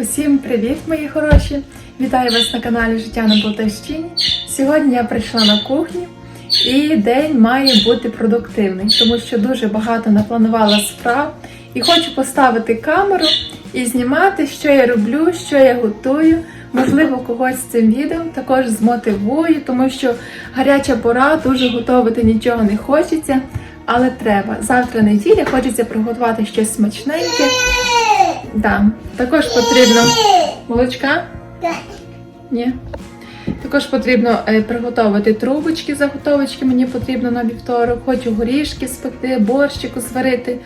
Усім привіт, мої хороші! Вітаю вас на каналі Життя на Полтавщині. Сьогодні я прийшла на кухню і день має бути продуктивний, тому що дуже багато напланувала справ і хочу поставити камеру і знімати, що я роблю, що я готую. Можливо, когось цим відео також змотивую, тому що гаряча пора, дуже готувати нічого не хочеться, але треба. Завтра неділя, хочеться приготувати щось смачненьке. Да. Також потрібно молочка? Ні. Також потрібно е, приготувати трубочки, заготовочки мені потрібно на вівторок, хочу горішки спекти, борщику зварити.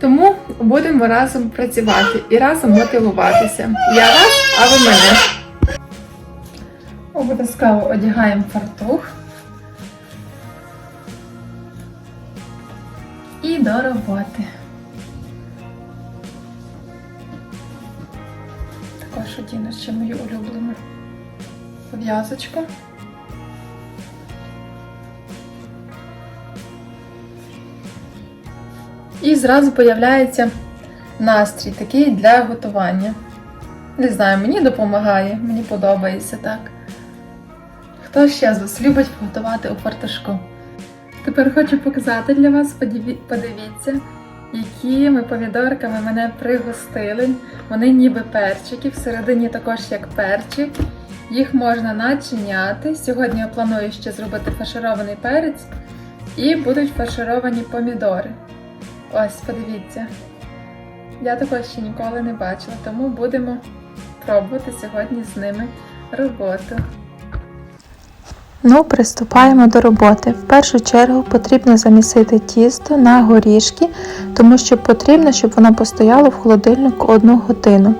Тому будемо разом працювати і разом мотивуватися. Я вас, а ви мене. Обов'язково одягаємо фартух. І до роботи. Також одіну ще мою улюблену пов'язочку. І зразу появляється настрій такий для готування. Не знаю, мені допомагає, мені подобається так. Хто ще з вас любить готувати у фартушку? Тепер хочу показати для вас, подивіться, якими помідорками мене пригостили. Вони ніби перчики, всередині також як перчик. Їх можна начиняти. Сьогодні я планую ще зробити фарширований перець і будуть фаршировані помідори. Ось, подивіться. Я також ще ніколи не бачила, тому будемо пробувати сьогодні з ними роботу. Ну, приступаємо до роботи. В першу чергу потрібно замісити тісто на горішки, тому що потрібно, щоб воно постояло в холодильнику одну годину.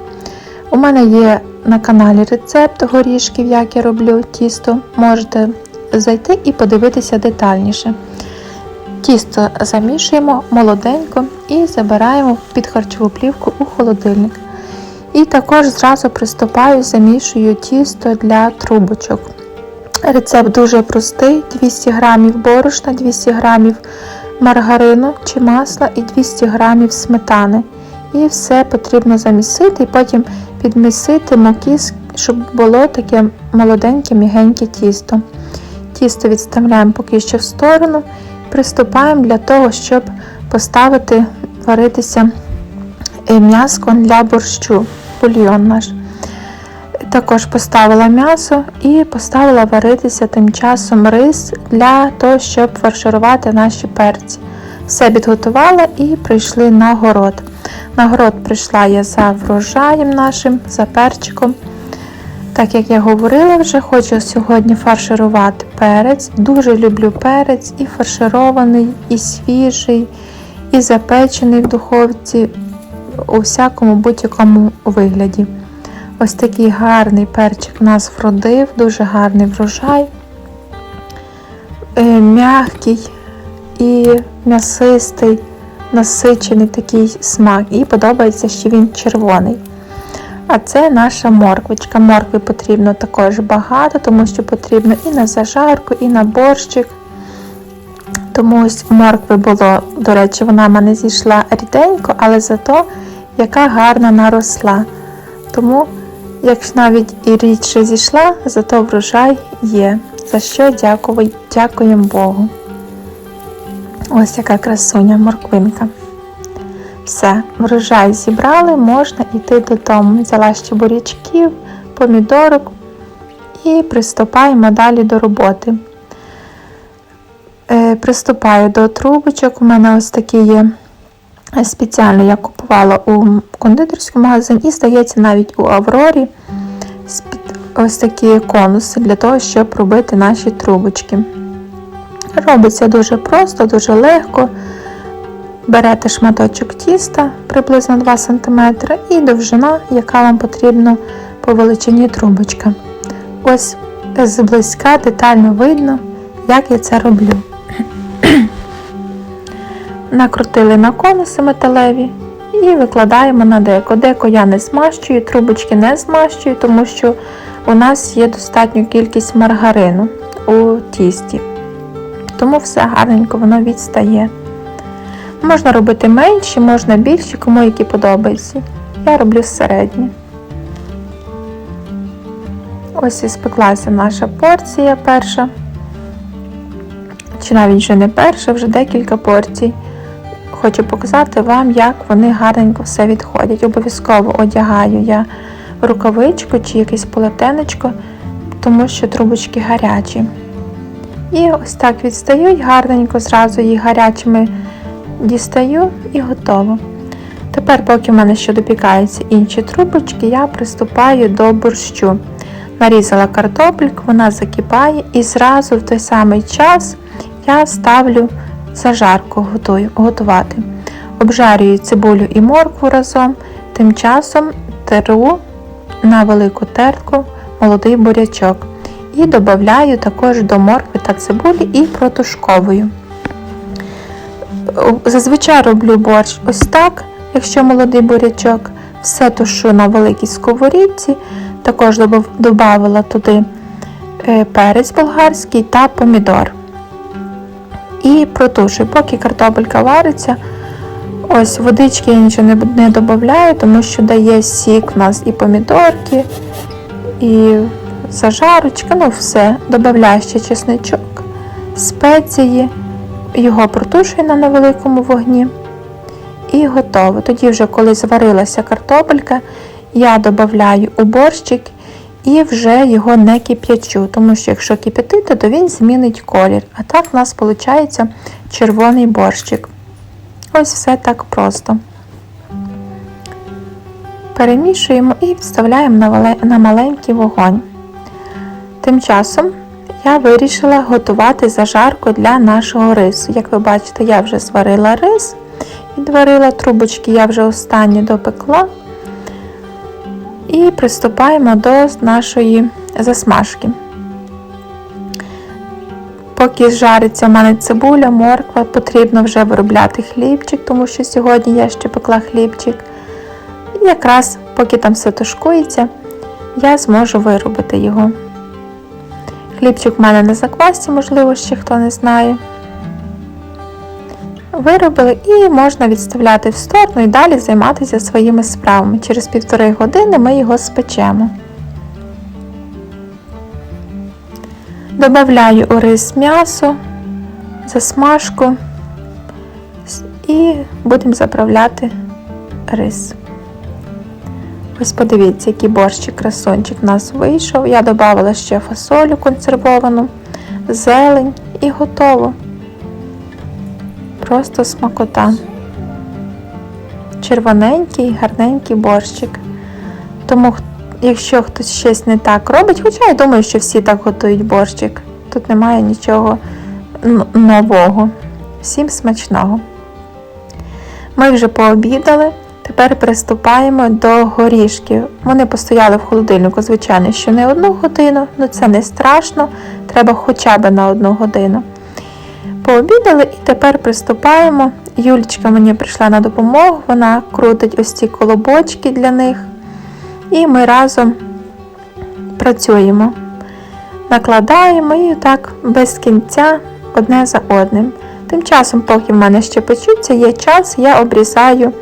У мене є на каналі рецепт горішків, як я роблю тісто. Можете зайти і подивитися детальніше. Тісто замішуємо молоденько і забираємо під харчову плівку у холодильник. І також зразу приступаю, замішую тісто для трубочок. Рецепт дуже простий: 200 г борошна, 200 г маргарину чи масла і 200 г сметани. І все потрібно замісити і потім підмісити муки, щоб було таке молоденьке мігеньке тісто. Тісто відставляємо поки що в сторону. Приступаємо для того, щоб поставити варитися е, м'яско для борщу, бульйон наш. Також поставила м'ясо і поставила варитися тим часом рис для того, щоб фарширувати наші перці. Все підготувала і прийшли на город. На город прийшла я за врожаєм нашим, за перчиком. Так як я говорила вже, хочу сьогодні фарширувати перець. Дуже люблю перець і фарширований, і свіжий, і запечений в духовці у всякому будь-якому вигляді. Ось такий гарний перчик нас вродив, дуже гарний врожай, Е, м'який і м'ясистий, насичений такий смак. І подобається, що він червоний. А це наша морквочка. Моркви потрібно також багато, тому що потрібно і на зажарку, і на борщик. Тому ось моркви було, до речі, вона в мене зійшла ріденько, але зато яка гарна наросла. Тому, якщо навіть і рідше зійшла, зато врожай є. За що дякую, дякуємо Богу. Ось яка красуня морквинка. Все, врожай зібрали, можна йти додому. Взяла ще бурячків, помідорок і приступаємо далі до роботи. Е, приступаю до трубочок. У мене ось такі є спеціально я купувала у кондитерському магазині і, здається, навіть у Аврорі ось такі конуси для того, щоб робити наші трубочки. Робиться дуже просто, дуже легко. Берете шматочок тіста приблизно 2 см і довжина, яка вам потрібна по величині трубочка. Ось зблизька детально видно, як я це роблю. Накрутили на конуси металеві і викладаємо на деко. Деко я не змащую, трубочки не змащую, тому що у нас є достатньо кількість маргарину у тісті. Тому все гарненько воно відстає. Можна робити менші, можна більші, кому які подобаються. Я роблю середні. Ось і спеклася наша порція перша. Чи навіть вже не перша, вже декілька порцій. Хочу показати вам, як вони гарненько все відходять. Обов'язково одягаю я рукавичку чи якесь полотенечко, тому що трубочки гарячі. І ось так відстають гарненько, зразу їх гарячими дістаю і готово. Тепер, поки в мене ще допікаються інші трубочки, я приступаю до борщу. Нарізала картопельку, вона закипає, і зразу в той самий час я ставлю зажарку готую, готувати. Обжарюю цибулю і моркву разом, тим часом теру на велику тертку молодий бурячок. І додаю також до моркви та цибулі і протушковую. Зазвичай роблю борщ ось так, якщо молодий бурячок, все тушу на великій сковорідці, також додавала туди е, перець болгарський та помідор. І протушую, поки картопелька вариться. Ось водички я нічого не, не додаю, тому що дає сік в нас і помідорки, і зажарочка, ну все. Додаю ще чесничок, спеції, його протушую на невеликому вогні. І готово. Тоді, вже, коли зварилася картопелька, я додаю у борщик і вже його не кип'ячу, тому що якщо кип'ятити, то він змінить колір. А так у нас виходить червоний борщик. Ось все так просто. Перемішуємо і вставляємо на маленький вогонь. Тим часом я вирішила готувати зажарку для нашого рису. Як ви бачите, я вже зварила рис, відварила трубочки, я вже останні допекла. І приступаємо до нашої засмажки. Поки жариться в мене цибуля, морква, потрібно вже виробляти хлібчик, тому що сьогодні я ще пекла хлібчик. І якраз, поки там все тушкується, я зможу виробити його. Хлібчик в мене на заквасці, можливо, ще хто не знає. Виробили і можна відставляти в сторону і далі займатися своїми справами. Через півтори години ми його спечемо. Добавляю у рис м'ясо, засмажку і будемо заправляти рис. Ось подивіться, який борщик красончик у нас вийшов. Я додавала ще фасолю консервовану, зелень і готово. Просто смакота. Червоненький, гарненький борщик. Тому, якщо хтось щось не так робить, хоча я думаю, що всі так готують борщик, тут немає нічого нового. Всім смачного. Ми вже пообідали, тепер приступаємо до горішків. Вони постояли в холодильнику, звичайно, що не одну годину, але це не страшно, треба хоча б на одну годину. Пообідали і тепер приступаємо. Юлічка мені прийшла на допомогу, вона крутить ось ці колобочки для них. І ми разом працюємо, накладаємо і так без кінця одне за одним. Тим часом, поки в мене ще печуться, є час, я обрізаю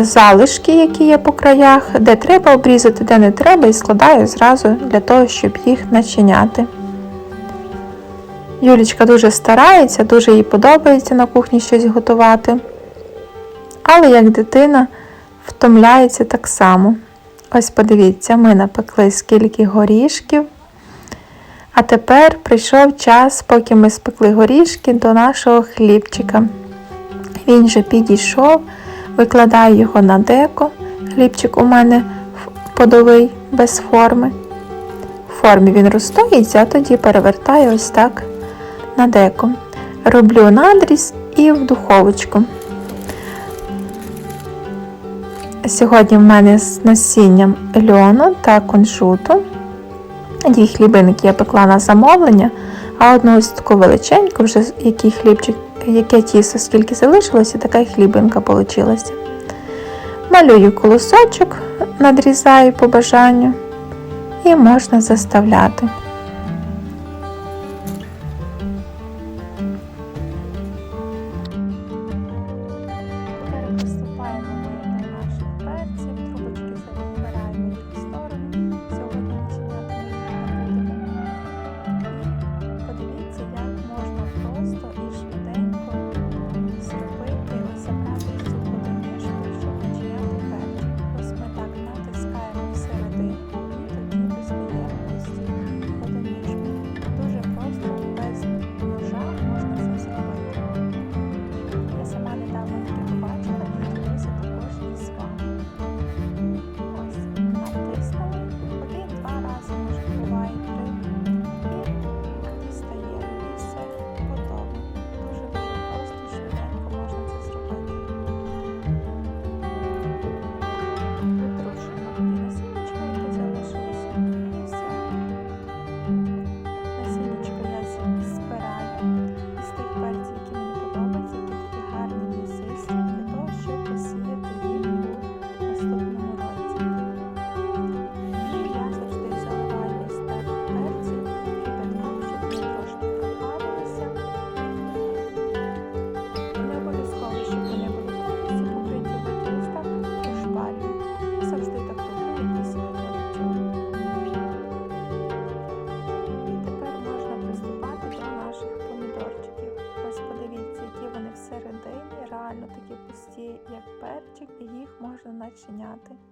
залишки, які є по краях, де треба обрізати, де не треба, і складаю зразу для того, щоб їх начиняти. Юлічка дуже старається, дуже їй подобається на кухні щось готувати. Але як дитина втомляється так само. Ось подивіться, ми напекли скільки горішків. А тепер прийшов час, поки ми спекли горішки до нашого хлібчика. Він вже підійшов, викладаю його на деко. Хлібчик у мене подовий без форми. В формі він розстоїться, а тоді перевертаю ось так на деко. Роблю надріз і в духовочку. Сьогодні в мене з насінням льону та кунжуту. Дві хлібинки я пекла на замовлення, а одну ось таку величеньку, вже який хлібчик, яке тісто, скільки залишилося, така хлібинка вийшла. Малюю колосочок, надрізаю по бажанню і можна заставляти. на чиняти.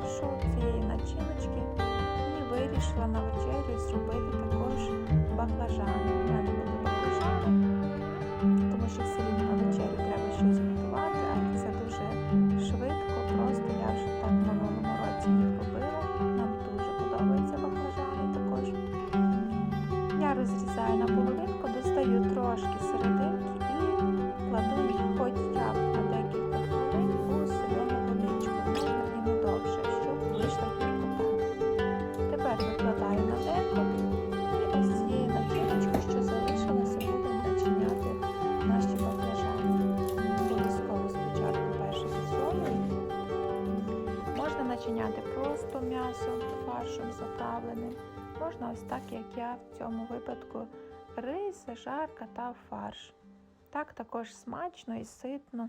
фаршу цієї начиночки і вирішила на вечерю зробити також баклажани. я в цьому випадку рис, жарка та фарш. Так також смачно і ситно.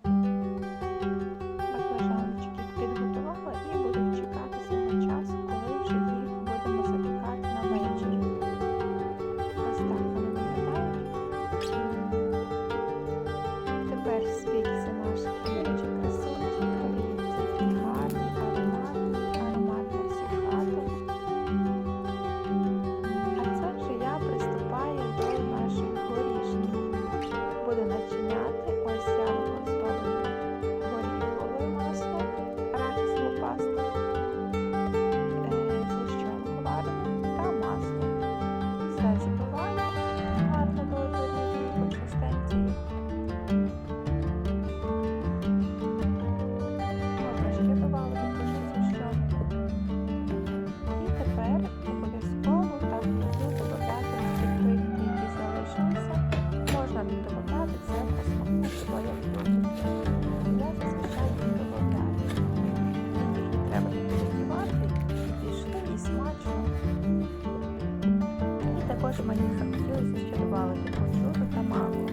Також мені захотілося щарувати посуду та манго.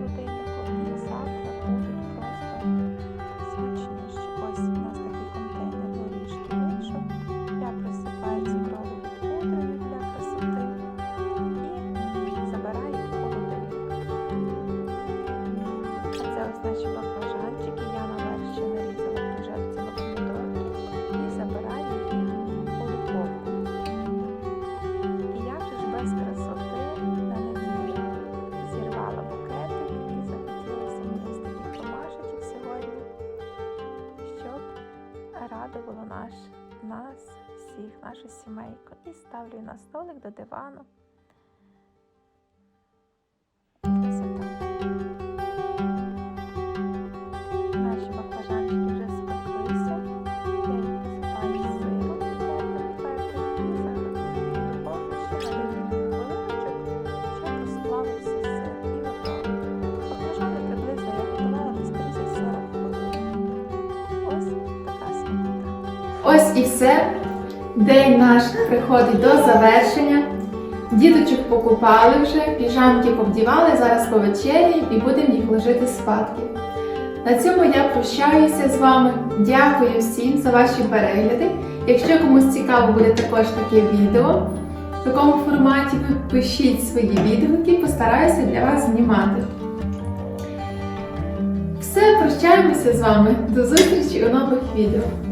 something порадувало наш, нас всіх, нашу сімейку. І ставлю на столик до дивану. Ось і все. День наш приходить до завершення. Діточок покупали вже, піжамки повдівали, зараз повечеряємо і будемо їх ложити спадки. На цьому я прощаюся з вами. Дякую всім за ваші перегляди. Якщо комусь цікаво буде також таке відео в такому форматі, пишіть свої відгуки, постараюся для вас знімати. Все, прощаємося з вами. До зустрічі у нових відео.